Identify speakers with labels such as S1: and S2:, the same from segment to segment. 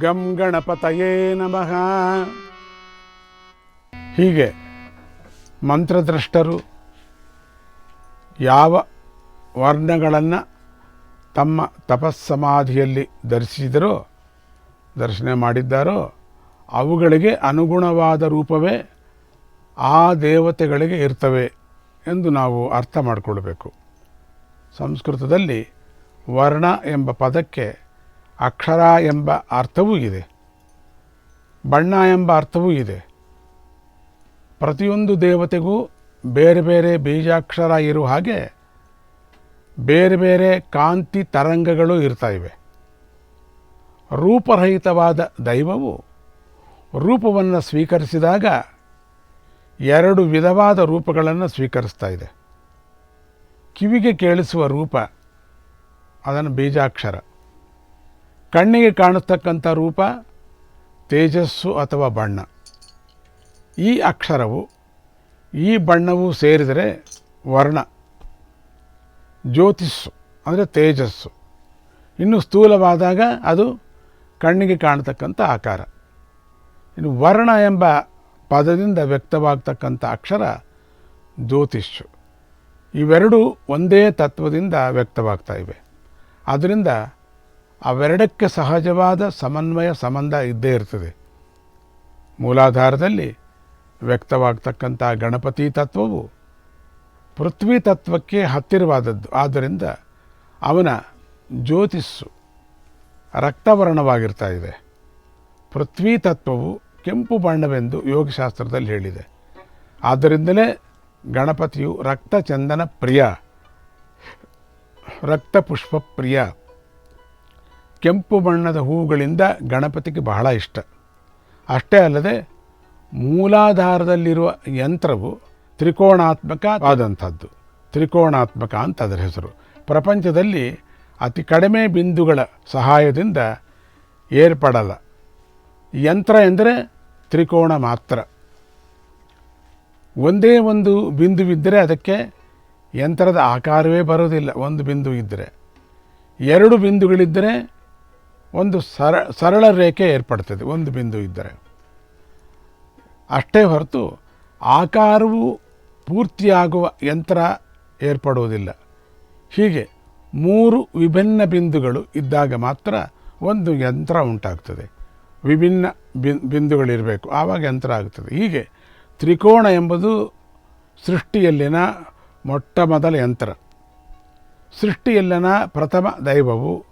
S1: ಗಂ ಗಣಪತಯೇ ನಮಃ. ಹೀಗೆ ಮಂತ್ರದ್ರಷ್ಟರು ಯಾವ ವರ್ಣಗಳನ್ನು ತಮ್ಮ ತಪಸ್ಸಮಾಧಿಯಲ್ಲಿ ಧರಿಸಿದರೋ ದರ್ಶನ ಮಾಡಿದ್ದಾರೋ, ಅವುಗಳಿಗೆ ಅನುಗುಣವಾದ ರೂಪವೇ ಆ ದೇವತೆಗಳಿಗೆ ಇರ್ತವೆ ಎಂದು ನಾವು ಅರ್ಥ ಮಾಡಿಕೊಳ್ಬೇಕು. ಸಂಸ್ಕೃತದಲ್ಲಿ ವರ್ಣ ಎಂಬ ಪದಕ್ಕೆ ಅಕ್ಷರ ಎಂಬ ಅರ್ಥವೂ ಇದೆ. ಬಣ್ಣ ಎಂಬ ಅರ್ಥವೂ ಇದೆ. ಪ್ರತಿಯೊಂದು ದೇವತೆಗೂ ಬೇರೆ ಬೇರೆ ಬೀಜಾಕ್ಷರ ಇರುವ ಹಾಗೆ ಬೇರೆ ಬೇರೆ ಕಾಂತಿ ತರಂಗಗಳು ಇರ್ತಾ ಇವೆ. ರೂಪರಹಿತವಾದ ದೈವವು ರೂಪವನ್ನು ಸ್ವೀಕರಿಸಿದಾಗ ಎರಡು ವಿಧವಾದ ರೂಪಗಳನ್ನು ಸ್ವೀಕರಿಸ್ತಾ ಇದೆ. ಕಿವಿಗೆ ಕೇಳಿಸುವ ರೂಪ, ಅದನ್ನು ಬೀಜಾಕ್ಷರ. ಕಣ್ಣಿಗೆ ಕಾಣಿಸ್ತಕ್ಕಂಥ ರೂಪ, ತೇಜಸ್ಸು ಅಥವಾ ಬಣ್ಣ. ಈ ಅಕ್ಷರವು, ಈ ಬಣ್ಣವು ಸೇರಿದರೆ ವರ್ಣ, ಜ್ಯೋತಿಸ್ಸು, ಅಂದರೆ ತೇಜಸ್ಸು. ಇನ್ನು ಸ್ಥೂಲವಾದಾಗ ಅದು ಕಣ್ಣಿಗೆ ಕಾಣತಕ್ಕಂಥ ಆಕಾರ. ಇನ್ನು ವರ್ಣ ಎಂಬ ಪದದಿಂದ ವ್ಯಕ್ತವಾಗ್ತಕ್ಕಂಥ ಅಕ್ಷರ ಜ್ಯೋತಿಷ್ಯು ಇವೆರಡೂ ಒಂದೇ ತತ್ವದಿಂದ ವ್ಯಕ್ತವಾಗ್ತಾ ಇವೆ. ಆದ್ದರಿಂದ ಅವೆರಡಕ್ಕೆ ಸಹಜವಾದ ಸಮನ್ವಯ ಸಂಬಂಧ ಇದ್ದೇ ಇರ್ತದೆ. ಮೂಲಾಧಾರದಲ್ಲಿ ವ್ಯಕ್ತವಾಗ್ತಕ್ಕಂಥ ಗಣಪತಿ ತತ್ವವು ಪೃಥ್ವಿ ತತ್ವಕ್ಕೆ ಹತ್ತಿರವಾದದ್ದು. ಆದ್ದರಿಂದ ಅವನ ಜ್ಯೋತಿಸ್ಸು ರಕ್ತವರ್ಣವಾಗಿರ್ತಾ ಇದೆ. ಪೃಥ್ವಿ ತತ್ವವು ಕೆಂಪು ಬಣ್ಣವೆಂದು ಯೋಗಶಾಸ್ತ್ರದಲ್ಲಿ ಹೇಳಿದೆ. ಆದ್ದರಿಂದಲೇ ಗಣಪತಿಯು ರಕ್ತಚಂದನ ಪ್ರಿಯ, ರಕ್ತಪುಷ್ಪ ಪ್ರಿಯ ಕೆಂಪು ಬಣ್ಣದ ಹೂಗಳಿಂದ ಗಣಪತಿಗೆ ಬಹಳ ಇಷ್ಟ. ಅಷ್ಟೇ ಅಲ್ಲದೆ ಮೂಲಾಧಾರದಲ್ಲಿರುವ ಯಂತ್ರವು ತ್ರಿಕೋಣಾತ್ಮಕ ಆದಂಥದ್ದು. ತ್ರಿಕೋಣಾತ್ಮಕ ಅಂತ ಅದರ ಹೆಸರು. ಪ್ರಪಂಚದಲ್ಲಿ ಅತಿ ಕಡಿಮೆ ಬಿಂದುಗಳ ಸಹಾಯದಿಂದ ಏರ್ಪಡಲ್ಲ. ಯಂತ್ರ ಎಂದರೆ ತ್ರಿಕೋಣ ಮಾತ್ರ. ಒಂದೇ ಒಂದು ಬಿಂದುವಿದ್ದರೆ ಅದಕ್ಕೆ ಯಂತ್ರದ ಆಕಾರವೇ ಬರೋದಿಲ್ಲ ಒಂದು ಬಿಂದು ಇದ್ದರೆ. ಎರಡು ಬಿಂದುಗಳಿದ್ದರೆ ಒಂದು ಸರ, ಸರಳ ರೇಖೆ ಏರ್ಪಡ್ತದೆ, ಒಂದು ಬಿಂದು ಇದ್ದರೆ. ಅಷ್ಟೇ ಹೊರತು ಆಕಾರವು ಪೂರ್ತಿಯಾಗುವ ಯಂತ್ರ ಏರ್ಪಡುವುದಿಲ್ಲ. ಹೀಗೆ ಮೂರು ವಿಭಿನ್ನ ಬಿಂದುಗಳು ಇದ್ದಾಗ ಮಾತ್ರ ಒಂದು ಯಂತ್ರ ಉಂಟಾಗ್ತದೆ. ವಿಭಿನ್ನ ಬಿಂದುಗಳಿರಬೇಕು, ಆವಾಗ ಯಂತ್ರ ಆಗ್ತದೆ. ಹೀಗೆ ತ್ರಿಕೋಣ ಎಂಬುದು ಸೃಷ್ಟಿಯಲ್ಲಿನ ಮೊಟ್ಟ ಮೊದಲ ಯಂತ್ರ. ಸೃಷ್ಟಿಯಲ್ಲಿನ ಪ್ರಥಮ ದೈವವು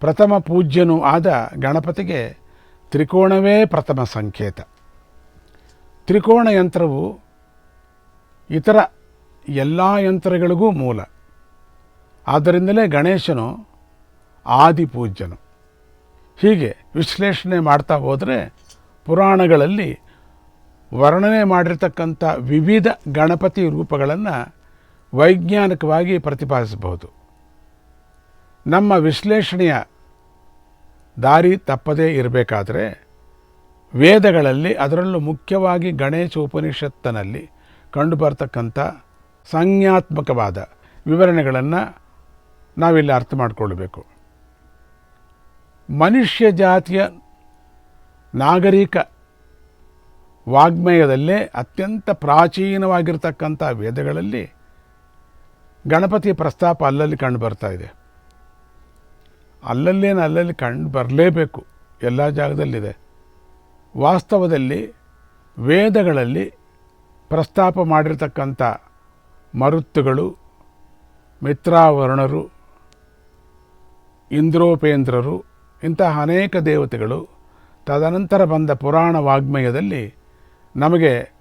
S1: ಪ್ರಥಮ ಪೂಜ್ಯನೂ ಆದ ಗಣಪತಿಗೆ ತ್ರಿಕೋಣವೇ ಪ್ರಥಮ ಸಂಕೇತ. ತ್ರಿಕೋಣ ಯಂತ್ರವು ಇತರ ಎಲ್ಲ ಯಂತ್ರಗಳಿಗೂ ಮೂಲ. ಆದ್ದರಿಂದಲೇ ಗಣೇಶನು ಆದಿಪೂಜ್ಯನು. ಹೀಗೆ ವಿಶ್ಲೇಷಣೆ ಮಾಡ್ತಾ ಹೋದರೆ ಪುರಾಣಗಳಲ್ಲಿ ವರ್ಣನೆ ಮಾಡಿರ್ತಕ್ಕಂಥ ವಿವಿಧ ಗಣಪತಿ ರೂಪಗಳನ್ನು ವೈಜ್ಞಾನಿಕವಾಗಿ ಪ್ರತಿಪಾದಿಸಬಹುದು. ನಮ್ಮ ವಿಶ್ಲೇಷಣೆಯ ದಾರಿ ತಪ್ಪದೇ ಇರಬೇಕಾದರೆ ವೇದಗಳಲ್ಲಿ ಅದರಲ್ಲೂ ಮುಖ್ಯವಾಗಿ ಗಣೇಶ ಉಪನಿಷತ್ತಿನಲ್ಲಿ ಕಂಡುಬರ್ತಕ್ಕಂಥ ಸಂಜ್ಞಾತ್ಮಕವಾದ ವಿವರಣೆಗಳನ್ನು ನಾವಿಲ್ಲಿ ಅರ್ಥ ಮಾಡಿಕೊಳ್ಬೇಕು. ಮನುಷ್ಯ ಜಾತಿಯ ನಾಗರಿಕ ವಾಗ್ಮಯದಲ್ಲೇ ಅತ್ಯಂತ ಪ್ರಾಚೀನವಾಗಿರ್ತಕ್ಕಂಥ ವೇದಗಳಲ್ಲಿ ಗಣಪತಿಯ ಪ್ರಸ್ತಾಪ ಅಲ್ಲಲ್ಲಿ ಕಂಡು ಬರ್ತಾ ಇದೆ. ಅಲ್ಲಲ್ಲೇನು ಅಲ್ಲಲ್ಲಿ ಕಂಡು ಬರಲೇಬೇಕು. ಎಲ್ಲ ಜಾಗದಲ್ಲಿದೆ. ವಾಸ್ತವದಲ್ಲಿ ವೇದಗಳಲ್ಲಿ ಪ್ರಸ್ತಾಪ ಮಾಡಿರ್ತಕ್ಕಂಥ ಮರುತ್ತುಗಳು, ಮಿತ್ರಾವರ್ಣರು, ಇಂದ್ರೋಪೇಂದ್ರರು, ಇಂತಹ ಅನೇಕ ದೇವತೆಗಳು ತದನಂತರ ಬಂದ ಪುರಾಣ ವಾಗ್ಮಯದಲ್ಲಿ ನಮಗೆ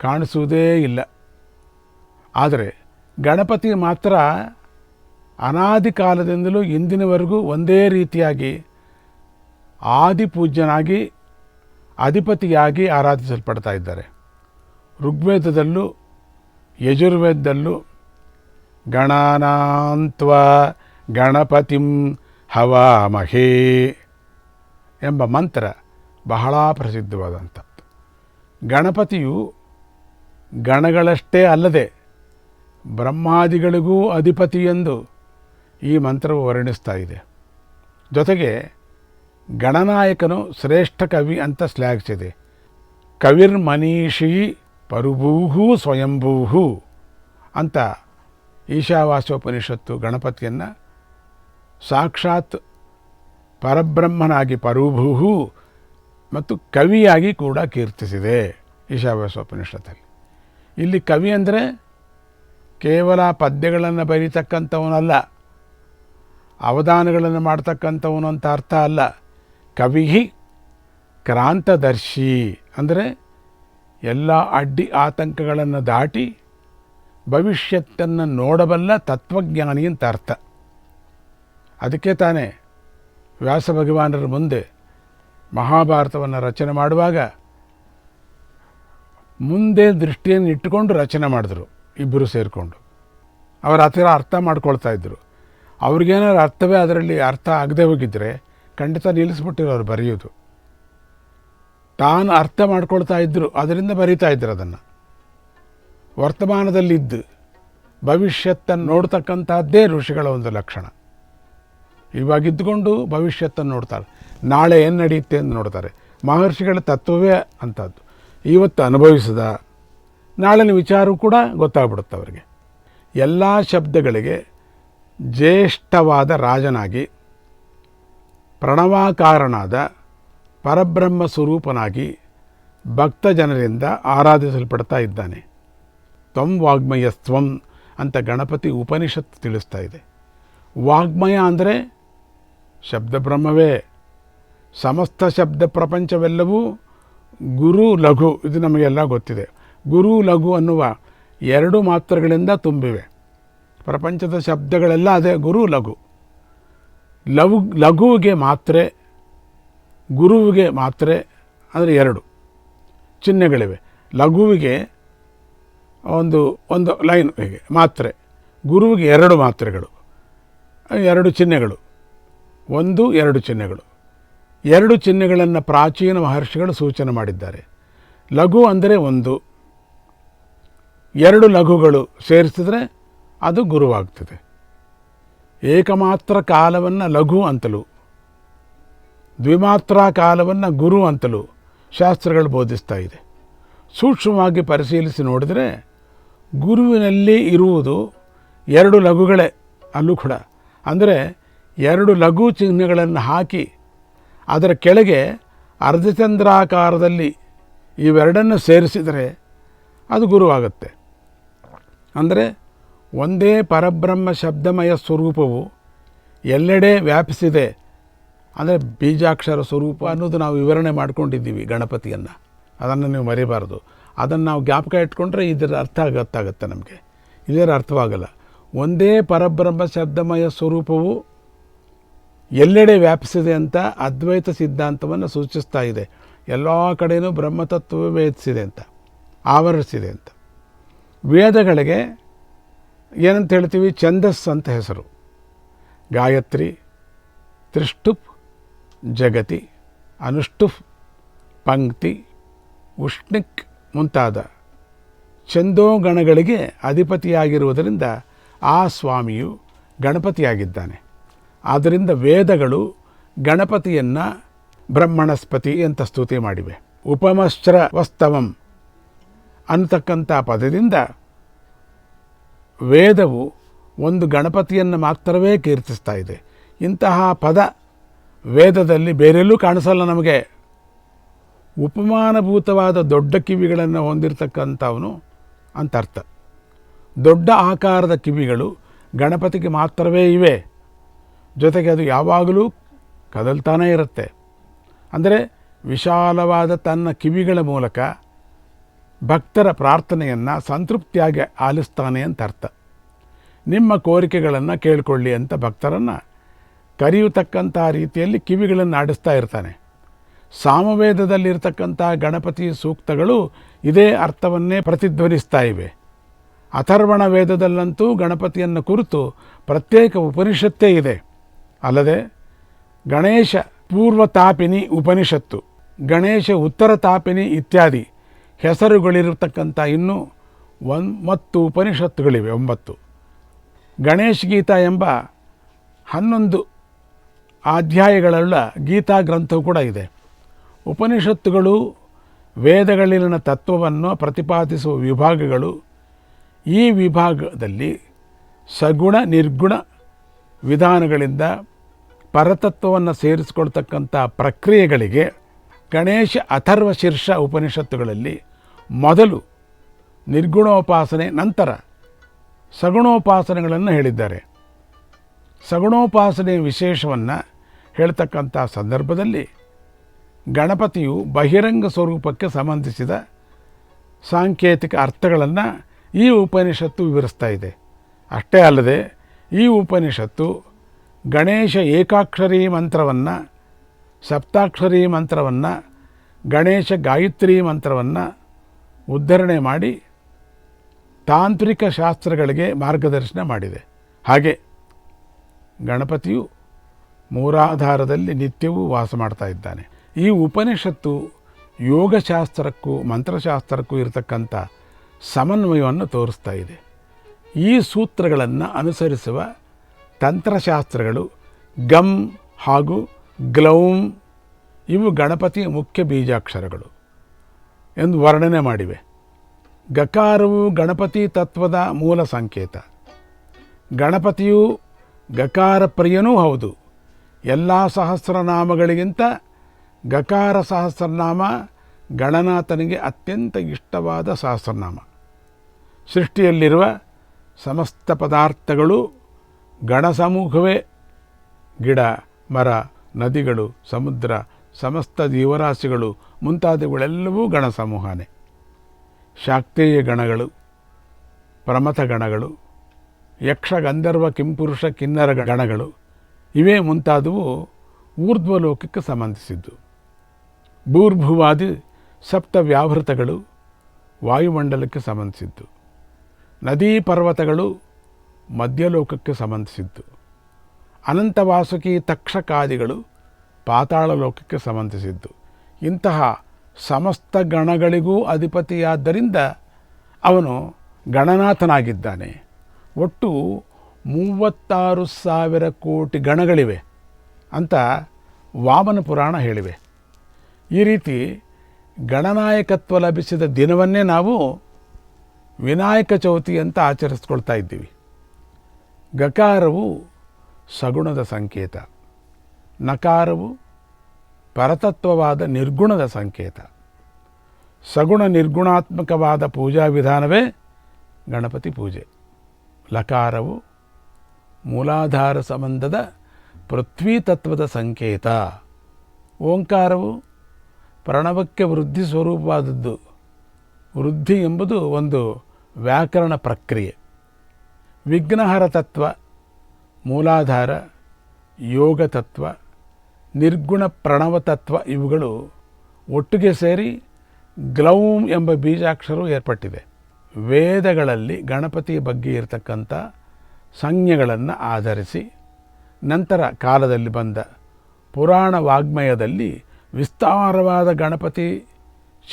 S1: ಕಾಣಿಸುವುದೇ ಇಲ್ಲ. ಆದರೆ ಗಣಪತಿ ಮಾತ್ರ ಅನಾದಿ ಕಾಲದಿಂದಲೂ ಇಂದಿನವರೆಗೂ ಒಂದೇ ರೀತಿಯಾಗಿ ಆದಿಪೂಜ್ಯನಾಗಿ, ಅಧಿಪತಿಯಾಗಿ ಆರಾಧಿಸಲ್ಪಡ್ತಾ ಇದ್ದಾರೆ. ಋಗ್ವೇದದಲ್ಲೂ, ಯಜುರ್ವೇದದಲ್ಲೂ, ಗಣನಾಂತ್ವ ಗಣಪತಿಂ ಹವಾಮಹೇ ಎಂಬ ಮಂತ್ರ ಬಹಳ ಪ್ರಸಿದ್ಧವಾದಂಥದ್ದು. ಗಣಪತಿಯು ಗಣಗಳಷ್ಟೇ ಅಲ್ಲದೆ ಬ್ರಹ್ಮಾದಿಗಳಿಗೂ ಅಧಿಪತಿ ಎಂದು ಈ ಮಂತ್ರವು ವರ್ಣಿಸ್ತಾ ಇದೆ. ಜೊತೆಗೆ ಗಣನಾಯಕನು ಶ್ರೇಷ್ಠ ಕವಿ ಅಂತ ಶ್ಲಾಘಿಸಿದೆ. ಕವಿರ್ ಮನೀಷಿ ಪರುಭೂಹು ಸ್ವಯಂಭೂಹು ಅಂತ ಈಶಾವಾಸ್ಯೋಪನಿಷತ್ತು ಗಣಪತಿಯನ್ನು ಸಾಕ್ಷಾತ್ ಪರಬ್ರಹ್ಮನಾಗಿ ಪರುಭೂಹು ಮತ್ತು ಕವಿಯಾಗಿ ಕೂಡ ಕೀರ್ತಿಸಿದೆ ಈಶಾವಾಸ್ಯೋಪನಿಷತ್ತಲ್ಲಿ. ಇಲ್ಲಿ ಕವಿ ಅಂದರೆ ಕೇವಲ ಪದ್ಯಗಳನ್ನು ಬರೀತಕ್ಕಂಥವನಲ್ಲ ಅವಧಾನಗಳನ್ನು ಮಾಡ್ತಕ್ಕಂಥವನು ಅಂತ ಅರ್ಥ ಅಲ್ಲ. ಕವಿಹಿ ಕ್ರಾಂತದರ್ಶಿ ಅಂದರೆ ಎಲ್ಲ ಅಡ್ಡಿ ಆತಂಕಗಳನ್ನು ದಾಟಿ ಭವಿಷ್ಯತ್ತನ್ನು ನೋಡಬಲ್ಲ ತತ್ವಜ್ಞಾನಿ ಅಂತ ಅರ್ಥ. ಅದಕ್ಕೆ ತಾನೇ ವ್ಯಾಸ ಭಗವಾನರ ಮುಂದೆ ಮಹಾಭಾರತವನ್ನು ರಚನೆ ಮಾಡುವಾಗ ಮುಂದೆ ದೃಷ್ಟಿಯನ್ನು ಇಟ್ಟುಕೊಂಡು ರಚನೆ ಮಾಡಿದ್ರು, ಇಬ್ಬರು ಸೇರಿಕೊಂಡು. ಅವರ ಹತ್ತಿರ ಅರ್ಥ ಮಾಡ್ಕೊಳ್ತಾ ಇದ್ದರು ಅವ್ರಿಗೇನಾದ್ರು ಅರ್ಥವೇ ಅದರಲ್ಲಿ ಅರ್ಥ ಆಗದೆ ಹೋಗಿದ್ದರೆ ಖಂಡಿತ ನಿಲ್ಲಿಸ್ಬಿಟ್ಟಿರೋರು ಬರೆಯೋದು. ತಾನು ಅರ್ಥ ಮಾಡ್ಕೊಳ್ತಾ ಇದ್ದರು ಅದರಿಂದ ಬರೀತಾ ಇದ್ರು ಅದನ್ನು. ವರ್ತಮಾನದಲ್ಲಿದ್ದು ಭವಿಷ್ಯತ್ತನ್ನು ನೋಡ್ತಕ್ಕಂಥದ್ದೇ ಋಷಿಗಳ ಒಂದು ಲಕ್ಷಣ. ಇವಾಗ ಇದ್ದುಕೊಂಡು ಭವಿಷ್ಯತ್ತನ್ನು ನೋಡ್ತಾರೆ. ನಾಳೆ ಏನು ನಡೆಯುತ್ತೆ ಅಂತ ನೋಡ್ತಾರೆ. ಮಹರ್ಷಿಗಳ ತತ್ವವೇ ಅಂಥದ್ದು. ಇವತ್ತು ಅನುಭವಿಸಿದ ನಾಳಿನ ವಿಚಾರವೂ ಕೂಡ ಗೊತ್ತಾಗ್ಬಿಡುತ್ತೆ ಅವರಿಗೆ. ಎಲ್ಲ ಶಬ್ದಗಳಿಗೆ ಜ್ಯೇಷ್ಠವಾದ ರಾಜನಾಗಿ, ಪ್ರಣವಾಕಾರನಾದ ಪರಬ್ರಹ್ಮ ಸ್ವರೂಪನಾಗಿ ಭಕ್ತ ಜನರಿಂದ ಆರಾಧಿಸಲ್ಪಡ್ತಾ ಇದ್ದಾನೆ. ತ್ವಂ ವಾಗ್ಮಯ ಸ್ವಂ ಅಂತ ಗಣಪತಿ ಉಪನಿಷತ್ತು ತಿಳಿಸ್ತಾ ಇದೆ. ವಾಗ್ಮಯ ಅಂದರೆ ಶಬ್ದಬ್ರಹ್ಮವೇ. ಸಮಸ್ತ ಶಬ್ದ ಪ್ರಪಂಚವೆಲ್ಲವೂ ಗುರು ಲಘು, ಇದು ನಮಗೆಲ್ಲ ಗೊತ್ತಿದೆ. ಗುರು ಲಘು ಅನ್ನುವ ಎರಡು ಮಾತ್ರಗಳಿಂದ ತುಂಬಿವೆ. ಪ್ರಪಂಚದ ಶಬ್ದಗಳೆಲ್ಲ ಅದೇ ಗುರು, ಲಘು. ಲಘು ಲಘುವಿಗೆ ಮಾತ್ರೆ, ಗುರುವಿಗೆ ಮಾತ್ರೆ ಅಂದರೆ ಎರಡು ಚಿಹ್ನೆಗಳಿವೆ. ಲಘುವಿಗೆ ಒಂದು ಒಂದು ಲೈನ್ ಹೇಗೆ, ಮಾತ್ರೆ. ಗುರುವಿಗೆ ಎರಡು ಮಾತ್ರೆಗಳು, ಎರಡು ಚಿಹ್ನೆಗಳು, ಒಂದು, ಎರಡು ಚಿಹ್ನೆಗಳು. ಎರಡು ಚಿಹ್ನೆಗಳನ್ನು ಪ್ರಾಚೀನ ಮಹರ್ಷಿಗಳು ಸೂಚನೆ ಮಾಡಿದ್ದಾರೆ. ಲಘು ಅಂದರೆ ಒಂದು, ಎರಡು ಲಘುಗಳು ಸೇರಿಸಿದ್ರೆ ಅದು ಗುರುವಾಗ್ತದೆ. ಏಕಮಾತ್ರ ಕಾಲವನ್ನು ಲಘು ಅಂತಲೂ, ದ್ವಿಮಾತ್ರ ಕಾಲವನ್ನು ಗುರು ಅಂತಲೂ ಶಾಸ್ತ್ರಗಳು ಬೋಧಿಸ್ತಾ ಇದೆ. ಸೂಕ್ಷ್ಮವಾಗಿ ಪರಿಶೀಲಿಸಿ ನೋಡಿದರೆ ಗುರುವಿನಲ್ಲಿ ಇರುವುದು ಎರಡು ಲಘುಗಳೇ ಅಲ್ಲೂ ಕೂಡ. ಅಂದರೆ ಎರಡು ಲಘು ಚಿಹ್ನೆಗಳನ್ನು ಹಾಕಿ ಅದರ ಕೆಳಗೆ ಅರ್ಧಚಂದ್ರಾಕಾರದಲ್ಲಿ ಇವೆರಡನ್ನು ಸೇರಿಸಿದರೆ ಅದು ಗುರುವಾಗುತ್ತೆ. ಅಂದರೆ ಒಂದೇ ಪರಬ್ರಹ್ಮ ಶಬ್ದಮಯ ಸ್ವರೂಪವು ಎಲ್ಲೆಡೆ ವ್ಯಾಪಿಸಿದೆ. ಅಂದರೆ ಬೀಜಾಕ್ಷರ ಸ್ವರೂಪ ಅನ್ನೋದು ನಾವು ವಿವರಣೆ ಮಾಡ್ಕೊಂಡಿದ್ದೀವಿ ಗಣಪತಿಯನ್ನು. ಅದನ್ನು ನೀವು ಮರಿಬಾರ್ದು. ಅದನ್ನು ನಾವು ಜ್ಞಾಪಕ ಇಟ್ಕೊಂಡ್ರೆ ಇದರ ಅರ್ಥ ಗೊತ್ತಾಗುತ್ತೆ ನಮಗೆ. ಇದರ ಅರ್ಥವಾಗಲ್ಲ. ಒಂದೇ ಪರಬ್ರಹ್ಮ ಶಬ್ದಮಯ ಸ್ವರೂಪವು ಎಲ್ಲೆಡೆ ವ್ಯಾಪಿಸಿದೆ ಅಂತ ಅದ್ವೈತ ಸಿದ್ಧಾಂತವನ್ನು ಸೂಚಿಸ್ತಾ ಇದೆ. ಎಲ್ಲ ಕಡೆಯೂ ಬ್ರಹ್ಮತತ್ವವೇ ವೇದಿಸಿದೆ ಅಂತ, ಆವರಿಸಿದೆ ಅಂತ. ವೇದಗಳಿಗೆ ಏನಂತ ಹೇಳ್ತೀವಿ ಛಂದಸ್ ಅಂತ ಹೆಸರು. ಗಾಯತ್ರಿ, ತ್ರಿಷ್ಟುಪ್, ಜಗತಿ, ಅನುಷ್ಟುಪ್, ಪಂಕ್ತಿ, ಉಷ್ಣಿಕ್ ಮುಂತಾದ ಛಂದೋಗಣಗಳಿಗೆ ಅಧಿಪತಿಯಾಗಿರುವುದರಿಂದ ಆ ಸ್ವಾಮಿಯು ಗಣಪತಿಯಾಗಿದ್ದಾನೆ. ಆದ್ದರಿಂದ ವೇದಗಳು ಗಣಪತಿಯನ್ನು ಬ್ರಹ್ಮಣಸ್ಪತಿ ಅಂತ ಸ್ತುತಿ ಮಾಡಿವೆ. ಉಪಮಶ್ರ ವಸ್ತವಂ ಅನ್ನತಕ್ಕಂಥ ಪದದಿಂದ ವೇದವು ಒಂದು ಗಣಪತಿಯನ್ನು ಮಾತ್ರವೇ ಕೀರ್ತಿಸ್ತಾ ಇದೆ. ಇಂತಹ ಪದ ವೇದದಲ್ಲಿ ಬೇರೆಲ್ಲೂ ಕಾಣಿಸಲ್ಲ ನಮಗೆ. ಉಪಮಾನಭೂತವಾದ ದೊಡ್ಡ ಕಿವಿಗಳನ್ನು ಹೊಂದಿರತಕ್ಕಂಥವನು ಅಂತ ಅರ್ಥ ದೊಡ್ಡ ಆಕಾರದ ಕಿವಿಗಳು ಗಣಪತಿಗೆ ಮಾತ್ರವೇ ಇವೆ. ಜೊತೆಗೆ ಅದು ಯಾವಾಗಲೂ ಕದಲ್ತಾನೇ ಇರುತ್ತೆ. ಅಂದರೆ ವಿಶಾಲವಾದ ತನ್ನ ಕಿವಿಗಳ ಮೂಲಕ ಭಕ್ತರ ಪ್ರಾರ್ಥನೆಯನ್ನು ಸಂತೃಪ್ತಿಯಾಗಿ ಆಲಿಸ್ತಾನೆ ಅಂತ ಅರ್ಥ. ನಿಮ್ಮ ಕೋರಿಕೆಗಳನ್ನು ಕೇಳಿಕೊಳ್ಳಿ ಅಂತ ಭಕ್ತರನ್ನು ಕರೆಯತಕ್ಕಂಥ ರೀತಿಯಲ್ಲಿ ಕಿವಿಗಳನ್ನು ಆಡಿಸ್ತಾ ಇರ್ತಾನೆ. ಸಾಮವೇದದಲ್ಲಿರ್ತಕ್ಕಂಥ ಗಣಪತಿ ಸೂಕ್ತಗಳು ಇದೇ ಅರ್ಥವನ್ನೇ ಪ್ರತಿಧ್ವನಿಸ್ತಾ ಇವೆ. ಅಥರ್ವಣ ವೇದದಲ್ಲಂತೂ ಗಣಪತಿಯನ್ನು ಕುರಿತು ಪ್ರತ್ಯೇಕ ಉಪನಿಷತ್ತೇ ಇದೆ. ಅಲ್ಲದೆ ಗಣೇಶ ಪೂರ್ವ ತಾಪಿನಿ ಉಪನಿಷತ್ತು, ಗಣೇಶ ಉತ್ತರ ತಾಪಿನಿ ಇತ್ಯಾದಿ ಹೆಸರುಗಳಿರತಕ್ಕಂಥ ಇನ್ನೂ ಮತ್ತು ಉಪನಿಷತ್ತುಗಳಿವೆ, ಒಂಬತ್ತು. ಗಣೇಶ್ ಗೀತಾ ಎಂಬ ಹನ್ನೊಂದು ಅಧ್ಯಾಯಗಳುಳ್ಳ ಗೀತಾ ಗ್ರಂಥವು ಕೂಡ ಇದೆ. ಉಪನಿಷತ್ತುಗಳು ವೇದಗಳಲ್ಲಿನ ತತ್ವವನ್ನು ಪ್ರತಿಪಾದಿಸುವ ವಿಭಾಗಗಳು ಈ ವಿಭಾಗದಲ್ಲಿ ಸಗುಣ, ನಿರ್ಗುಣ ವಿಧಾನಗಳಿಂದ ಪರತತ್ವವನ್ನು ಸೇರಿಸಿಕೊಳ್ತಕ್ಕಂಥ ಪ್ರಕ್ರಿಯೆಗಳಿಗೆ ಗಣೇಶ ಅಥರ್ವ ಶೀರ್ಷ ಉಪನಿಷತ್ತುಗಳಲ್ಲಿ ಮೊದಲು ನಿರ್ಗುಣೋಪಾಸನೆ, ನಂತರ ಸಗುಣೋಪಾಸನೆಗಳನ್ನು ಹೇಳಿದ್ದಾರೆ. ಸಗುಣೋಪಾಸನೆ ವಿಶೇಷವನ್ನು ಹೇಳ್ತಕ್ಕಂಥ ಸಂದರ್ಭದಲ್ಲಿ ಗಣಪತಿಯು ಬಹಿರಂಗ ಸ್ವರೂಪಕ್ಕೆ ಸಂಬಂಧಿಸಿದ ಸಾಂಕೇತಿಕ ಅರ್ಥಗಳನ್ನು ಈ ಉಪನಿಷತ್ತು ವಿವರಿಸ್ತಾ ಇದೆ. ಅಷ್ಟೇ ಅಲ್ಲದೆ ಈ ಉಪನಿಷತ್ತು ಗಣೇಶ ಏಕಾಕ್ಷರಿ ಮಂತ್ರವನ್ನು, ಸಪ್ತಾಕ್ಷರಿ ಮಂತ್ರವನ್ನು, ಗಣೇಶ ಗಾಯತ್ರಿ ಮಂತ್ರವನ್ನು ಉದ್ಧರಣೆ ಮಾಡಿ ತಾಂತ್ರಿಕ ಶಾಸ್ತ್ರಗಳಿಗೆ ಮಾರ್ಗದರ್ಶನ ಮಾಡಿದೆ. ಹಾಗೆ ಗಣಪತಿಯು ಮೂರಾಧಾರದಲ್ಲಿ ನಿತ್ಯವೂ ವಾಸ ಮಾಡ್ತಾ ಇದ್ದಾನೆ. ಈ ಉಪನಿಷತ್ತು ಯೋಗಶಾಸ್ತ್ರಕ್ಕೂ, ಮಂತ್ರಶಾಸ್ತ್ರಕ್ಕೂ ಇರತಕ್ಕಂಥ ಸಮನ್ವಯವನ್ನು ತೋರಿಸ್ತಾ ಇದೆ. ಈ ಸೂತ್ರಗಳನ್ನು ಅನುಸರಿಸುವ ತಂತ್ರಶಾಸ್ತ್ರಗಳು ಗಮ್ ಹಾಗೂ ಗ್ಲೌಂ ಇವು ಗಣಪತಿಯ ಮುಖ್ಯ ಬೀಜಾಕ್ಷರಗಳು. ಎಂದು ವರ್ಣನೆ ಮಾಡಿವೆ. ಗಕಾರವು ಗಣಪತಿ ತತ್ವದ ಮೂಲ ಸಂಕೇತ. ಗಣಪತಿಯು ಗಕಾರ ಪ್ರಿಯನೂ ಹೌದು. ಎಲ್ಲ ಸಹಸ್ರನಾಮಗಳಿಗಿಂತ ಗಕಾರ ಸಹಸ್ರನಾಮ ಗಣನಾಥನಿಗೆ ಅತ್ಯಂತ ಇಷ್ಟವಾದ ಸಹಸ್ರನಾಮ. ಸೃಷ್ಟಿಯಲ್ಲಿರುವ ಸಮಸ್ತ ಪದಾರ್ಥಗಳು ಗಣಸಮೂಹವೇ. ಗಿಡ, ಮರ, ನದಿಗಳು, ಸಮುದ್ರ ಸಮಸ್ತ ಜೀವರಾಶಿಗಳು ಮುಂತಾದವುಗಳೆಲ್ಲವೂ ಗಣ ಸಮೂಹನೇ ಶಾಕ್ತೇಯ ಗಣಗಳು, ಪ್ರಮಥ ಗಣಗಳು ಯಕ್ಷ ಗಂಧರ್ವ ಕಿಂಪುರುಷ ಕಿನ್ನರ ಗಣಗಳು, ಇವೇ ಮುಂತಾದವು ಊರ್ಧ್ವಲೋಕಕ್ಕೆ ಸಂಬಂಧಿಸಿದ್ದು. ಭೂರ್ಭುವಾದಿ ಸಪ್ತ ವ್ಯಾವೃತಗಳು ವಾಯುಮಂಡಲಕ್ಕೆ ಸಂಬಂಧಿಸಿದ್ದು. ನದೀ ಪರ್ವತಗಳು ಮಧ್ಯಲೋಕಕ್ಕೆ ಸಂಬಂಧಿಸಿದ್ದು. ಅನಂತವಾಸುಕಿ ತಕ್ಷಕಾದಿಗಳು ಪಾತಾಳ ಲೋಕಕ್ಕೆ ಸಂಬಂಧಿಸಿದ್ದು. ಇಂತಹ ಸಮಸ್ತ ಗಣಗಳಿಗೂ ಅಧಿಪತಿಯಾದ್ದರಿಂದ ಅವನು ಗಣನಾಥನಾಗಿದ್ದಾನೆ. ಒಟ್ಟು ಮೂವತ್ತಾರು ಸಾವಿರ ಕೋಟಿ ಗಣಗಳಿವೆ ಅಂತ ವಾಮನ ಪುರಾಣ ಹೇಳಿವೆ. ಈ ರೀತಿ ಗಣನಾಯಕತ್ವ ಲಭಿಸಿದ ದಿನವನ್ನೇ ನಾವು ವಿನಾಯಕ ಚೌತಿ ಅಂತ ಆಚರಿಸ್ಕೊಳ್ತಾ ಇದ್ದೀವಿ. ಗಕಾರವು ಸಗುಣದ ಸಂಕೇತ. ನಕಾರವು ಪರತತ್ವವಾದ ನಿರ್ಗುಣದ ಸಂಕೇತ. ಸಗುಣ ನಿರ್ಗುಣಾತ್ಮಕವಾದ ಪೂಜಾ ವಿಧಾನವೇ ಗಣಪತಿ ಪೂಜೆ. ಲಕಾರವು ಮೂಲಾಧಾರ ಸಂಬಂಧದ ಪೃಥ್ವಿ ತತ್ವದ ಸಂಕೇತ. ಓಂಕಾರವು ಪ್ರಣವಕ್ಕೆ ವೃದ್ಧಿ ಸ್ವರೂಪವಾದದ್ದು. ವೃದ್ಧಿ ಎಂಬುದು ಒಂದು ವ್ಯಾಕರಣ ಪ್ರಕ್ರಿಯೆ. ವಿಘ್ನಹರ ತತ್ವ, ಮೂಲಾಧಾರ, ಯೋಗ ತತ್ವ ನಿರ್ಗುಣ ಪ್ರಣವ ತತ್ವ ಇವುಗಳು ಒಟ್ಟಿಗೆ ಸೇರಿ ಗ್ಲೌಂ ಎಂಬ ಬೀಜಾಕ್ಷರವು ಏರ್ಪಟ್ಟಿದೆ. ವೇದಗಳಲ್ಲಿ ಗಣಪತಿಯ ಬಗ್ಗೆ ಇರತಕ್ಕಂಥ ಸಂಜ್ಞೆಗಳನ್ನು ಆಧರಿಸಿ ನಂತರ ಕಾಲದಲ್ಲಿ ಬಂದ ಪುರಾಣ ವಾಗ್ಮಯದಲ್ಲಿ ವಿಸ್ತಾರವಾದ ಗಣಪತಿ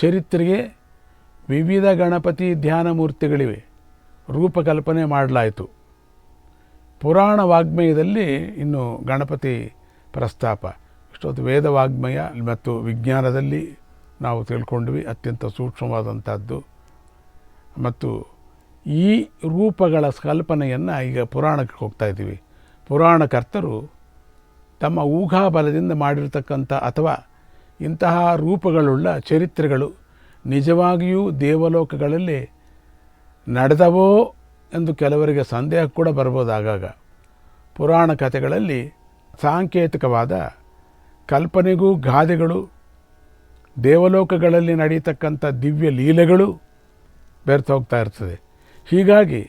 S1: ಚರಿತ್ರೆಗೆ ವಿವಿಧ ಗಣಪತಿ ಧ್ಯಾನ ಮೂರ್ತಿಗಳಿವೆ. ರೂಪಕಲ್ಪನೆ ಮಾಡಲಾಯಿತು. ಪುರಾಣ ವಾಗ್ಮಯದಲ್ಲಿ ಇನ್ನು ಗಣಪತಿ ಪ್ರಸ್ತಾಪ. ಇಷ್ಟೊತ್ತು ವೇದ ವಾಗ್ಮಯ ಮತ್ತು ವಿಜ್ಞಾನದಲ್ಲಿ ನಾವು ತಿಳ್ಕೊಂಡ್ವಿ, ಅತ್ಯಂತ ಸೂಕ್ಷ್ಮವಾದಂಥದ್ದು. ಮತ್ತು ಈ ರೂಪಗಳ ಕಲ್ಪನೆಯನ್ನು ಈಗ ಪುರಾಣಕ್ಕೆ ಹೋಗ್ತಾ ಇದ್ದೀವಿ. ಪುರಾಣಕರ್ತರು ತಮ್ಮ ಊಹಾಬಲದಿಂದ ಮಾಡಿರ್ತಕ್ಕಂಥ ಅಥವಾ ಇಂತಹ ರೂಪಗಳುಳ್ಳ ಚರಿತ್ರೆಗಳು ನಿಜವಾಗಿಯೂ ದೇವಲೋಕಗಳಲ್ಲಿ ನಡೆದವೋ ಎಂದು ಕೆಲವರಿಗೆ ಸಂದೇಹ ಕೂಡ ಬರ್ಬೋದು ಆಗಾಗ ಪುರಾಣ ಕಥೆಗಳಲ್ಲಿ ಸಾಂಕೇತಿಕವಾದ ಕಲ್ಪನೆಗೂ ಗಾದೆಗಳು, ದೇವಲೋಕಗಳಲ್ಲಿ ನಡೀತಕ್ಕಂಥ ದಿವ್ಯ ಲೀಲೆಗಳು ಬೆರೆತು ಹೋಗ್ತಾ ಇರ್ತದೆ. ಹೀಗಾಗಿ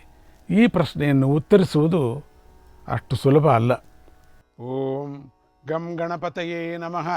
S1: ಈ ಪ್ರಶ್ನೆಯನ್ನು ಉತ್ತರಿಸುವುದು ಅಷ್ಟು ಸುಲಭ ಅಲ್ಲ. ಓಂ ಗಂ ಗಣಪತಯೇ ನಮಃ.